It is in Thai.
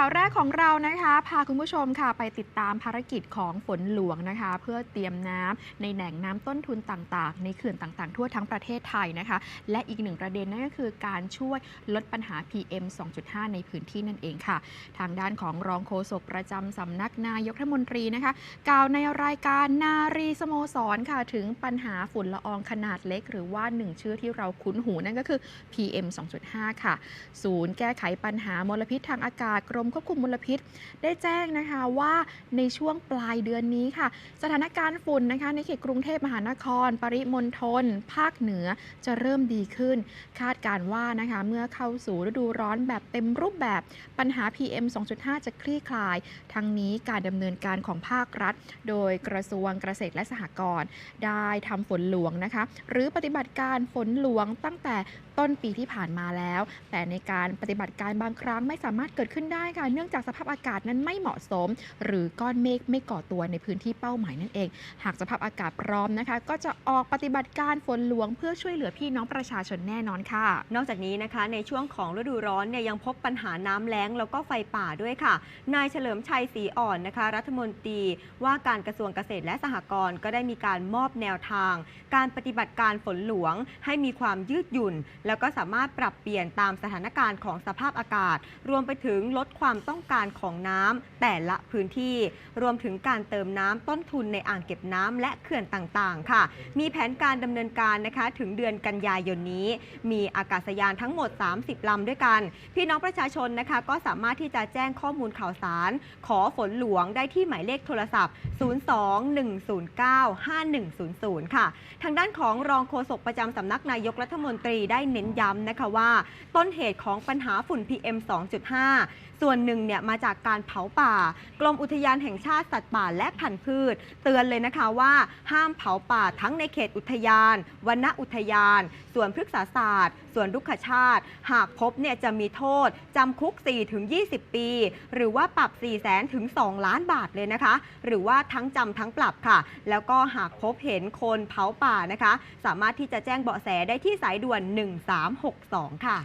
ข่าวแรกของเรานะคะ พาคุณผู้ชมค่ะไปติดตามภารกิจของฝนหลวงนะคะ เพื่อเตรียมน้ำในแหล่งน้ำต้นทุนต่างๆ ในเขื่อนต่างๆ ทั่วทั้งประเทศไทยนะคะ และอีกหนึ่งประเด็นนั่นก็คือการช่วยลดปัญหา PM 2.5 ในพื้นที่นั่นเองค่ะ ทางด้านของรองโฆษกประจำสำนักนายกรัฐมนตรีนะคะ กล่าวในรายการนารีสโมสรค่ะถึงปัญหาฝุ่นละอองขนาดเล็ก หรือว่าหนึ่งชื่อที่เราคุ้นหูนั่นก็คือ PM 2.5 ค่ะ ศูนย์แก้ไขปัญหามลพิษทางอากาศกรมควบคุมมลพิษ ได้แจ้งนะคะว่าในช่วงปลายเดือนนี้ค่ะ สถานการณ์ฝุ่นนะคะในเขตกรุงเทพมหานคร ปริมณฑลภาคเหนือจะเริ่มดีขึ้น คาดการว่านะคะเมื่อเข้าสู่ฤดูร้อนแบบเต็มรูปแบบปัญหา PM 2.5 จะคลี่คลาย ทั้งนี้การดำเนินการของภาครัฐ โดยกระทรวงเกษตรและสหกรณ์ได้ทำฝนหลวงนะคะ หรือปฏิบัติการฝนหลวงตั้งแต่ต้นปีที่ผ่านมาแล้ว แต่ในการปฏิบัติการบางครั้งไม่สามารถเกิดขึ้นได้ค่ะ เนื่องจากสภาพอากาศนั้นไม่เหมาะสม หรือก้อนเมฆไม่ก่อตัวในพื้นที่เป้าหมายนั่นเอง หากสภาพอากาศพร้อมนะคะ ก็จะออกปฏิบัติการฝนหลวงเพื่อช่วยเหลือพี่น้องประชาชนแน่นอนค่ะ นอกจากนี้นะคะ ในช่วงของฤดูร้อนเนี่ยยังพบปัญหาน้ำแล้งแล้วก็ไฟป่าด้วยค่ะ นายเฉลิมชัยศรีอ่อนนะคะ รัฐมนตรีว่าการกระทรวงเกษตรและสหกรณ์ก็ได้มีการมอบแนวทาง การปฏิบัติการฝนหลวง ให้มีความยืดหยุ่น แล้วก็สามารถปรับเปลี่ยนตามสถานการณ์ของสภาพอากาศ รวมไปถึงลดความความต้องการของน้ำแต่ละพื้นที่ รวมถึงการเติมน้ำต้นทุนในอ่างเก็บน้ำและเขื่อนต่างๆ ค่ะ มีแผนการดำเนินการนะคะถึงเดือนกันยายนนี้ มีอากาศยานทั้งหมด 30ลำด้วยกัน พี่น้องประชาชนนะคะ ก็สามารถที่จะแจ้งข้อมูลข่าวสาร ขอฝนหลวงได้ที่หมายเลขโทรศัพท์ 02-109-5100 ค่ะ ทางด้านของรองโฆษกประจำสำนักนายกรัฐมนตรีได้เน้นย้ำนะคะว่า ต้นเหตุของปัญหาฝุ่น PM 2.5 ส่วนหนึ่งเนี่ยมาจากการเผาป่า กรมอุทยานแห่งชาติสัตว์ป่าและพันธุ์พืช เตือนเลยนะคะว่า ห้ามเผาป่าทั้งในเขตอุทยานวนอุทยานสวนพฤกษศาสตร์สวนรุกขชาติ หากพบเนี่ยจะมีโทษจำคุก 4-20 ปี หรือว่าปรับ 4 0 0แสนถึง 2 ล้านบาทเลยนะคะ หรือว่าทั้งจำทั้งปรับค่ะ แล้วก็หากพบเห็นคนเผาป่านะคะ สามารถที่จะแจ้งเบาะแสได้ที่สายด่วน 1362 ค่ะ